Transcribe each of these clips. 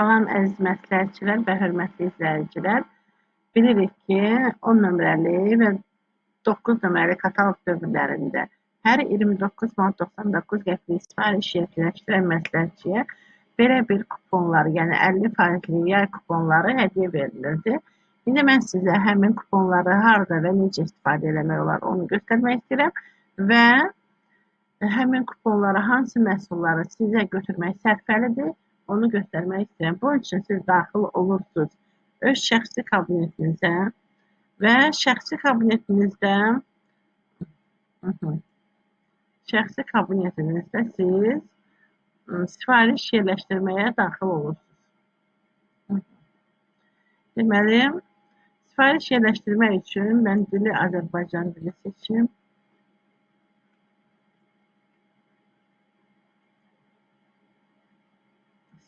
Salam əziz məsləhətçilər və hörmətli izləyicilər. Bilirik ki, 10 nömrəli və 9 nömrəli kataloq dövrlərində hər 29 manat 99 qəpik sifariş yerləşdirən məsləhətçiyə belə bir kuponlar, yəni 50 faizli yay kuponları hədiyyə verilirdi. İndi mən sizə həmin kuponları harda və necə istifadə etmək olar onu göstərmək istəyirəm və həmin kuponlara hansı məhsulları sizə götürmək sərfəlidir, onu göstərmək istəyirəm. Bunun üçün siz daxil olursunuz öz şəxsi kabinetinizə və şəxsi kabinetinizdə şəxsi kabinetinizdə siz sifariş yerləşdirməyə daxil olursunuz. Deməli, sifariş yerləşdirmək üçün mən dili Azərbaycan dili seçim.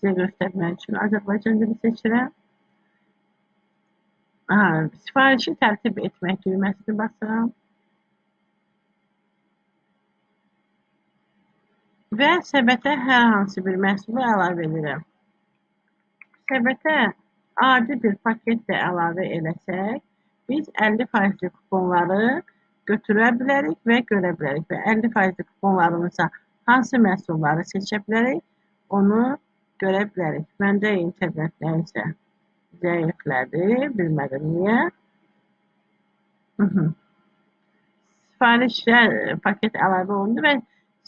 Sizə göstərmək üçün Azərbaycan dili seçirəm. Aha, sifarişi tərtib etmək düyməsini basıram. Və səbətə hər hansı bir məhsulu əlavə edirəm. Səbətə adi bir paket də əlavə eləsək, biz 50 faizli kuponları götürə bilərik və görə bilərik. Və 50 faizli kuponlarımıza hansı məhsulları seçə bilərik, onu görə bilərik. Məndə internet nəysə zəiflədi, bilmədim niyə. Sifarişlər paket əlavə olundu və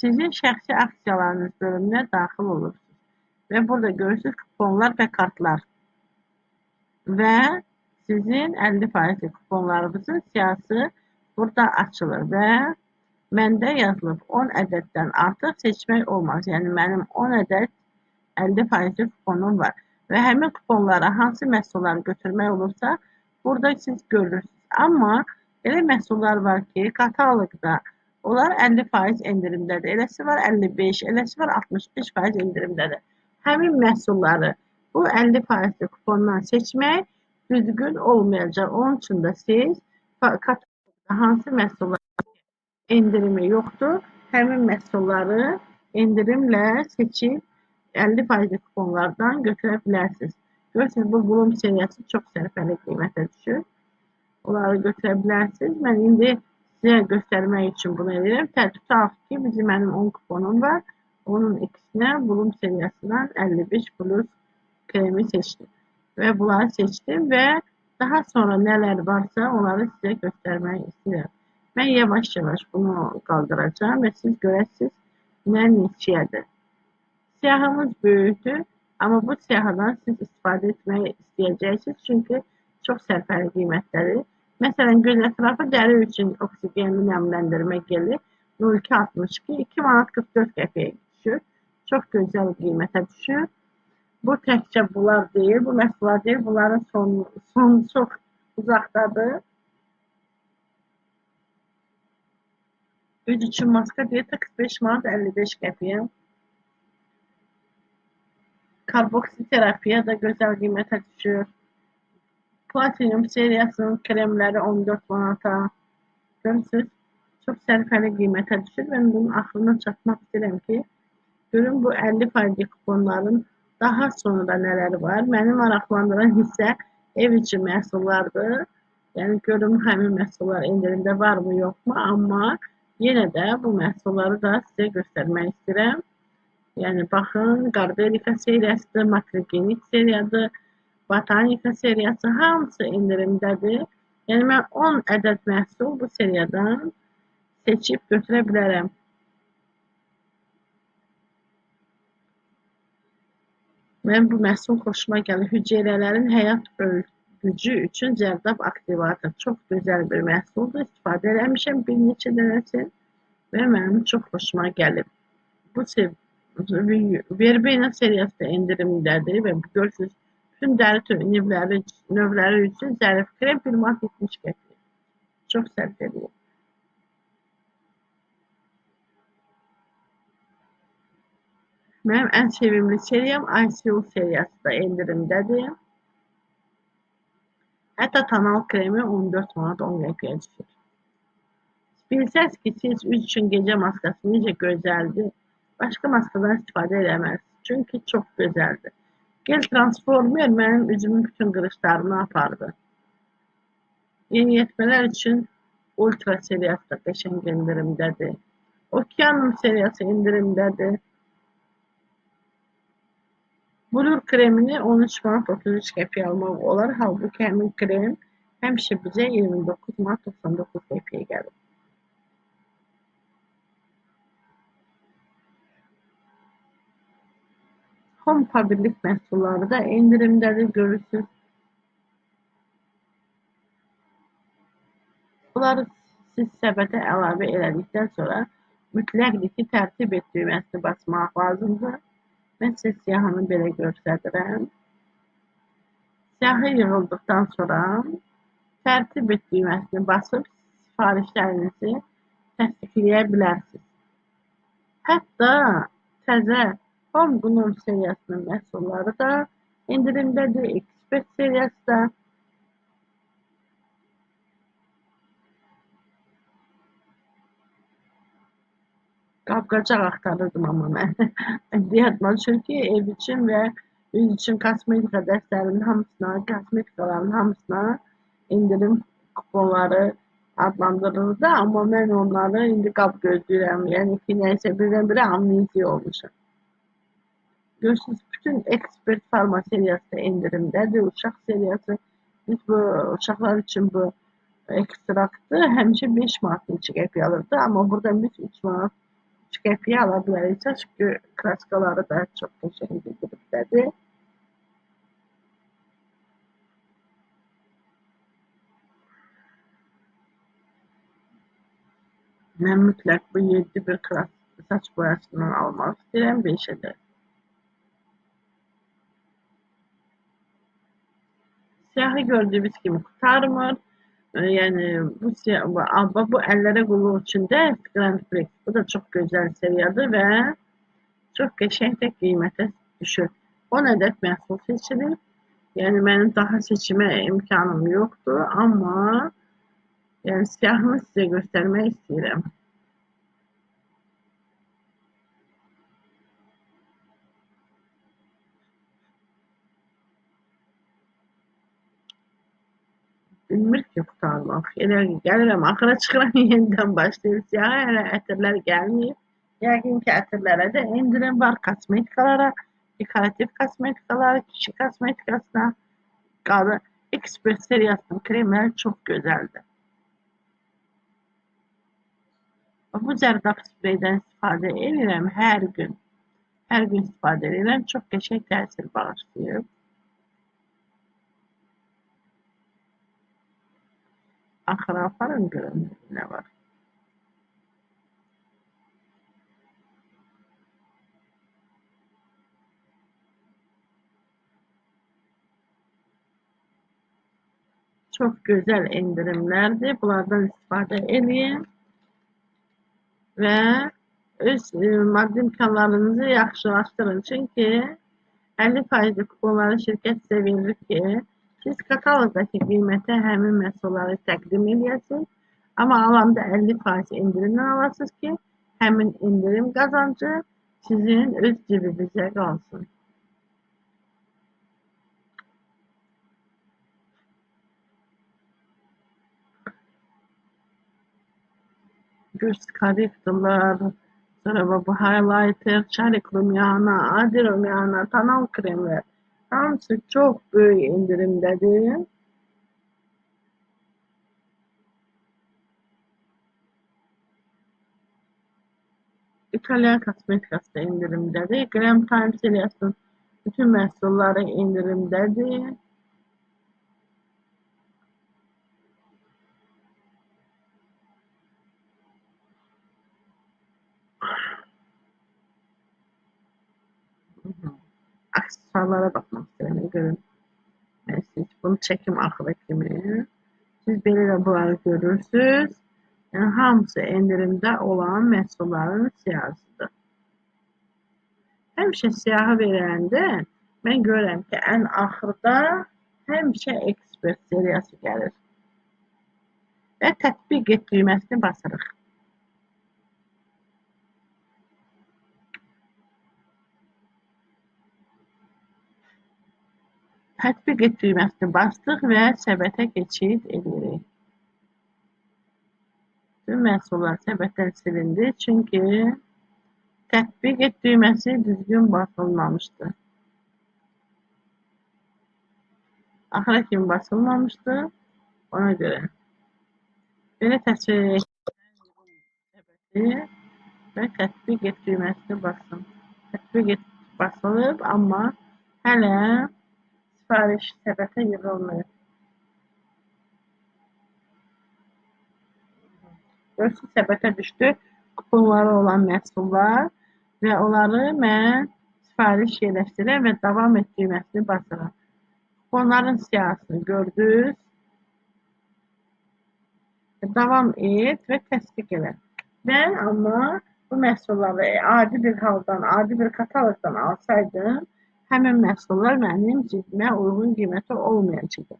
sizin şəxsi aksiyalarınız bölümünə daxil olursunuz. Və burada görürsünüz kuponlar və kartlar. Və sizin 50% kuponlarınızın siyasi burada açılır və məndə yazılıb 10 ədəddən artıq seçmək olmaz. Yəni mənim 10 ədəd 50% kuponum var. Və həmin kuponlara hansı məhsulları götürmək olursa, burada siz görürsünüz. Amma elə məhsullar var ki, kataloqda onlar 50% endirimdədir. Eləsi var 55, eləsi var 65% endirimdədir. Həmin məhsulları bu 50% kupondan seçmək düzgün olmayacaq. Onun üçün də siz kataloqda hansı məhsullar endirimi yoxdur, həmin məhsulları endirimlə seçib 50 faizli kuponlardan götürə bilərsiniz. Görürsünüz, bu bulum seriyası çox sərfəli qiymətə düşür. Onları götürə bilərsiniz. Mən indi sizə göstərmək üçün bunu edirəm. Tutaq ki, bizim mənim 10 kuponum var. Onun ikisinə bulum seriyasından 55 plus kremi seçdim. Və bunları seçdim və daha sonra nələr varsa onları sizə göstərmək istəyirəm. Mən yavaş-yavaş bunu qaldıracağım və siz görəsiniz nə neçəyədir. Siyahımız böyükdür, amma bu siyahıdan siz istifadə etmək istəyəcəksiniz, çünki çox sərfəli qiymətləri. Məsələn, göz ətrafı dəri üçün oksigenli nəmləndirmə geli 0,62 2 manat 44 qəpiyə düşür. Çox gözəl qiymətə düşür. Bu təkcə bunlar deyil, bu məhsullar deyil, bunların sonu, sonu çox uzaqdadır. Üz üçün maska diyeta 45 manat 55 qəpiyə. Karboksiterapiya da gözəl qiymətə düşür. Platinum seriyasının kremləri 14 manata. Görürsünüz, çox sərfəli qiymətə düşür. Mən bunun axırına çatmaq istəyirəm ki, görün bu 50 faizi kuponların daha sonra nələri var. Məni maraqlandıran hissə ev içi məhsullardır. Yəni görüm həmin məhsullar endirimdə varmı, yoxmu, amma yenə də bu məhsulları da sizə göstərmək istəyirəm. Yəni baxın, Qardelika seriyasıdır, Makrogenik seriyadır, Botanika seriyası hamısı endirimdədir. Yəni mən 10 ədəd məhsul bu seriyadan seçib götürə bilərəm. Mən bu məhsul xoşuma gəlir. Hüceyrələrin həyat gücü üçün cərdab aktivator. Çox gözəl bir məhsuldur. İstifadə eləmişəm bir neçə dənəsin və mənim çox xoşuma gəlib. Bu sev Verbena seriyası da endirimdədir və görürsünüz, bütün dəri növləri, növləri üçün zərif krem 1 manat 70 qəpik. Çox sərf edir. Mənim ən sevimli seriyam ICO seriyası da endirimdədir. Hətta tonal kremi 14 manat 10 qəpiyə düşür. Ki, siz üz üçün gecə maskası necə gözəldir, başqa maskadan istifadə eləməz. Çünki çox gözəldir. Gel Transformer mənim üzümün bütün qırışlarını apardı. Yeniyetmələr üçün Ultra seriyası da qəşəng endirimdədir. Okeanum seriyası endirimdədir. Blur kremini 13 manat 33 qəpiyə almaq olar. Halbuki həmin krem həmişə bizə 29 manat 99 qəpiyə gəlir. Home Fabriklik məhsulları da endirimdədir, görürsünüz. Bunları siz səbətə əlavə elədikdən sonra mütləqdir ki, tərtib et düyməsini basmaq lazımdır. Mən sizə siyahını belə göstərirəm. Siyahı yığıldıqdan sonra tərtib et düyməsini basıb sifarişlərinizi təsdiqləyə bilərsiniz. Hətta təzə Home Gnome seriyasının məhsulları da endirimdədir. Expert seriyası da Qab-qacaq axtarırdım amma mən. Yadıma düşür ki, ev üçün və üz üçün kosmetika dəstlərinin hamısına, kosmetikaların hamısına endirim kuponları adlandırılırdı, amma mən onları indi qab gözləyirəm. Yəni ki, nəysə birdən-birə amneziya olmuşam. Görürsünüz, bütün ekspert farma seriyası da endirimdədir. Uşaq seriyası, biz bu uşaqlar üçün bu ekstraktı həmişə 5 manat neçə qəpiyə alırdı, amma burada biz 3 manat qəpiyə ala bilərik. Çünki kraskaları da çox qəşəng qrupdədir. Mən mütləq bu 7 bir kras saç boyasından almaq istəyirəm 5-ə də. Siyahı gördüyünüz kimi qutarmır. Yəni bu bu, bu əllərə qulluq üçün də Grand Prix. Bu da çox gözəl seriyadır və çox qəşəng də qiymətə düşür. 10 ədəd məhsul seçilir. Yəni mənim daha seçmə imkanım yoxdur, amma yəni siyahını sizə göstərmək istəyirəm. Bilmir ki qurtarmaq. Elə gəlirəm, axıra çıxıram, yenidən başlayır siyahı, hələ ətirlər gəlməyib. Yəqin ki, ətirlərə də endirim var, kosmetikalara, dekorativ kosmetikalara, kişi kosmetikasına, qadın ekspert seriyasının kremləri çox gözəldir. Bu zərdab spreydən istifadə edirəm hər gün. Hər gün istifadə edirəm, çox qəşəng təsir bağışlayır. Axıra aparın görün nə var. Çox gözəl endirimlərdir. Bunlardan istifadə edin və öz e, maddi imkanlarınızı yaxşılaşdırın. Çünki 50% kuponları şirkət sizə verir ki, siz kataloqdakı qiymətə həmin məhsulları təqdim edəsiniz. Amma alanda 50% endirimdən alasınız ki, həmin endirim qazancı sizin öz cibinizə qalsın. Göz korrektorlar, sonra bu highlighter, çelik rumyana, adi rumyana, tanal kremler. Hamısı çox böyük endirimdədir. İtalyan kosmetikası da endirimdədir. Gram Time seriyasının bütün məhsulları endirimdədir. Aksesuarlara baxmaq istəyirəm. Görün. Siz bunu çəkim axıra kimi. Siz belə də bunları görürsünüz. Yəni hamısı endirimdə olan məhsulların siyahısıdır. Həmişə siyahı verəndə mən görürəm ki, ən axırda həmişə ekspert seriyası gəlir. Və tətbiq et düyməsini basırıq. Tətbiq et düyməsini bastıq və səbətə keçid edirik. Tüm məhsullar səbətdən silindi, çünki tətbiq et düyməsi düzgün basılmamışdı. Axıra kimi basılmamışdı, ona görə. Belə təsvir səbəti və tətbiq et düyməsini basın. Tətbiq et basılıb, amma hələ sifariş səbətə yığılmır. Görürsünüz, səbətə düşdü kuponları olan məhsullar və onları mən sifariş yerləşdirəm və davam et düyməsini basıram. Kuponların siyahısını gördünüz. Davam et və təsdiq elə. Mən amma bu məhsulları adi bir haldan, adi bir kataloqdan alsaydım, həmin məhsullar mənim cibimə uyğun qiymətə olmayacaqdı.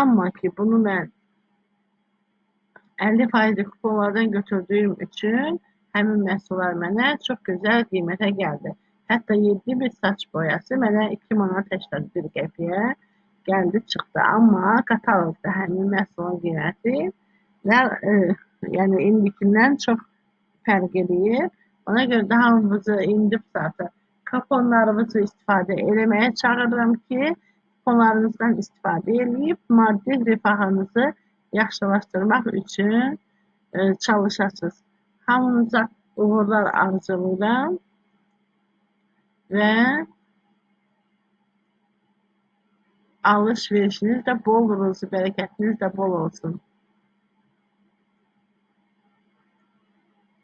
Amma ki, bunu mən 50 faizli kuponlardan götürdüyüm üçün həmin məhsullar mənə çox gözəl qiymətə gəldi. Hətta 7 bir saç boyası mənə 2 manat 81 qəpiyə gəldi çıxdı. Amma kataloqda həmin məhsulun qiyməti nə, e, yəni indikindən çox fərq eləyir. Ona görə də hamımızı indi bu saatda kuponlarımızı istifadə eləməyə çağırıram ki, kuponlarınızdan istifadə edib maddi rifahınızı yaxşılaşdırmaq üçün e, çalışasınız. Hamınıza uğurlar arzulayıram və alış-verişiniz də bol, ruzi bərəkətiniz də bol olsun.